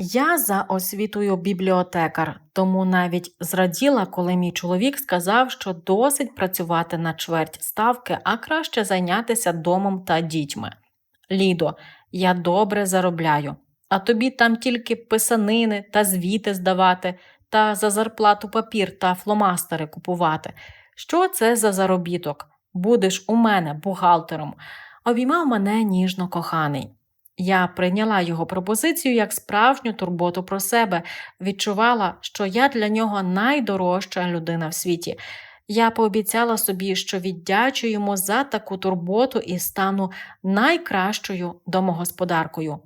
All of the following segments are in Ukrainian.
Я за освітою бібліотекар, тому навіть зраділа, коли мій чоловік сказав, що досить працювати на чверть ставки, а краще зайнятися домом та дітьми. Лідо, я добре заробляю, а тобі там тільки писанини та звіти здавати, та за зарплату папір та фломастери купувати. Що це за заробіток? Будеш у мене бухгалтером. Обіймав мене ніжно коханий. Я прийняла його пропозицію як справжню турботу про себе, відчувала, що я для нього найдорожча людина в світі. Я пообіцяла собі, що віддячу йому за таку турботу і стану найкращою домогосподаркою.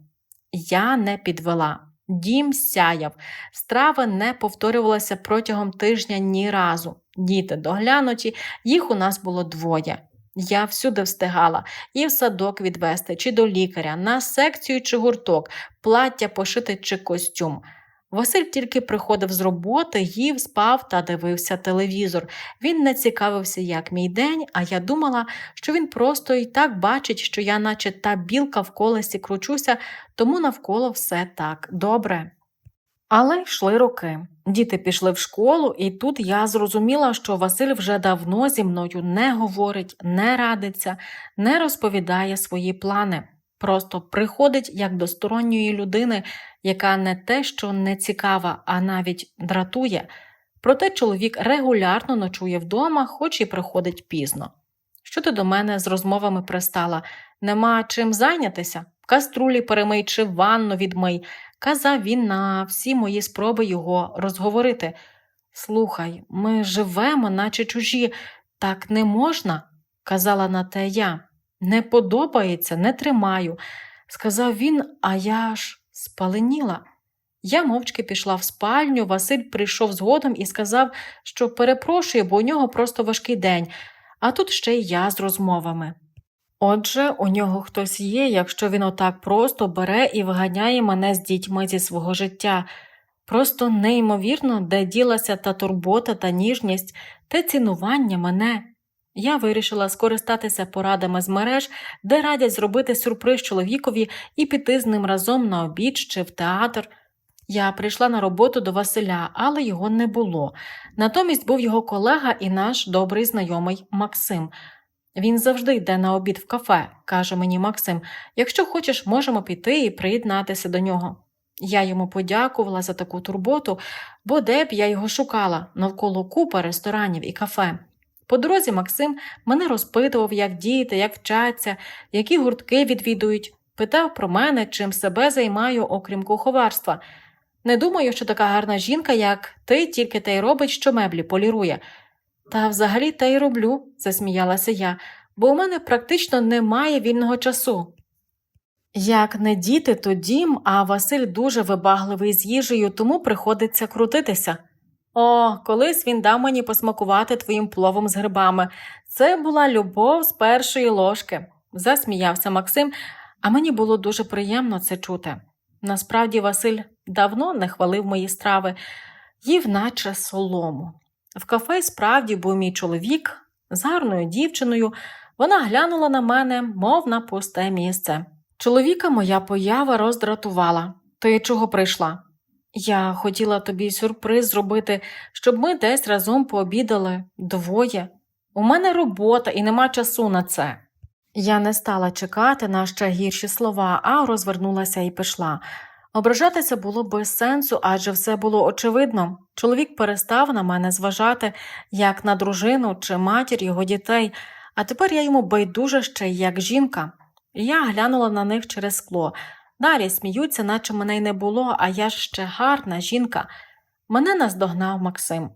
Я не підвела. Дім сяяв, страви не повторювалися протягом тижня ні разу. Діти доглянуті, їх у нас було двоє. Я всюди встигала і в садок відвести, чи до лікаря, на секцію чи гурток, плаття пошити чи костюм. Василь тільки приходив з роботи, їв, спав та дивився телевізор. Він не цікавився, як мій день, а я думала, що він просто і так бачить, що я, наче та білка в колесі кручуся, тому навколо все так добре. Але йшли роки. Діти пішли в школу, і тут я зрозуміла, що Василь вже давно зі мною не говорить, не радиться, не розповідає свої плани. Просто приходить як до сторонньої людини, яка не те, що не цікава, а навіть дратує. Проте чоловік регулярно ночує вдома, хоч і приходить пізно. Що ти до мене з розмовами пристала? Нема чим зайнятися? Каструлі перемий чи ванну відмий, казав він на всі мої спроби його розговорити. Слухай, ми живемо, наче чужі, так не можна, казала на те я. Не подобається, не тримаю, сказав він, а я ж спаленіла. Я мовчки пішла в спальню, Василь прийшов згодом і сказав, що перепрошує, бо у нього просто важкий день, а тут ще й я з розмовами. Отже, у нього хтось є, якщо він отак просто бере і виганяє мене з дітьми зі свого життя. Просто неймовірно, де ділася та турбота та ніжність, те цінування мене. Я вирішила скористатися порадами з мереж, де радять зробити сюрприз чоловікові і піти з ним разом на обід чи в театр. Я прийшла на роботу до Василя, але його не було. Натомість був його колега і наш добрий знайомий Максим. Він завжди йде на обід в кафе, каже мені Максим. Якщо хочеш, можемо піти і приєднатися до нього. Я йому подякувала за таку турботу, бо де б я його шукала навколо купа ресторанів і кафе. По дорозі Максим мене розпитував, як діти, як вчаться, які гуртки відвідують, питав про мене, чим себе займаю, окрім куховарства. Не думаю, що така гарна жінка, як ти, тільки те й робить, що меблі полірує. Та взагалі те й роблю, засміялася я, бо у мене практично немає вільного часу. Як не діти, то дім, а Василь дуже вибагливий з їжею, тому приходиться крутитися. О, колись він дав мені посмакувати твоїм пловом з грибами. Це була любов з першої ложки, засміявся Максим, а мені було дуже приємно це чути. Насправді, Василь давно не хвалив мої страви, їв наче солому. В кафе справді був мій чоловік з гарною дівчиною. Вона глянула на мене, мов на пусте місце. Чоловіка моя поява роздратувала. Ти чого прийшла? Я хотіла тобі сюрприз зробити, щоб ми десь разом пообідали двоє. У мене робота і нема часу на це. Я не стала чекати на ще гірші слова, а розвернулася і пішла. Ображатися було без сенсу, адже все було очевидно. Чоловік перестав на мене зважати як на дружину чи матір його дітей, а тепер я йому байдуже ще як жінка. Я глянула на них через скло. Далі сміються, наче мене й не було, а я ж ще гарна жінка. Мене наздогнав Максим.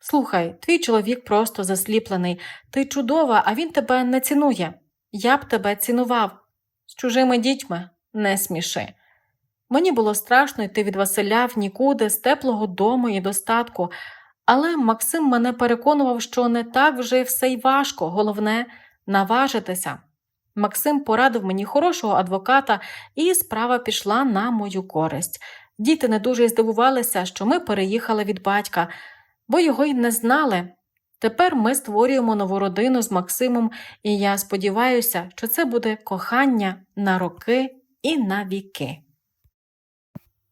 Слухай, твій чоловік просто засліплений, ти чудова, а він тебе не цінує. Я б тебе цінував. З чужими дітьми не сміши. Мені було страшно йти від Василя в нікуди, з теплого дому і достатку, але Максим мене переконував, що не так вже все й важко, головне наважитися. Максим порадив мені хорошого адвоката, і справа пішла на мою користь. Діти не дуже здивувалися, що ми переїхали від батька, бо його й не знали. Тепер ми створюємо нову родину з Максимом, і я сподіваюся, що це буде кохання на роки і на віки.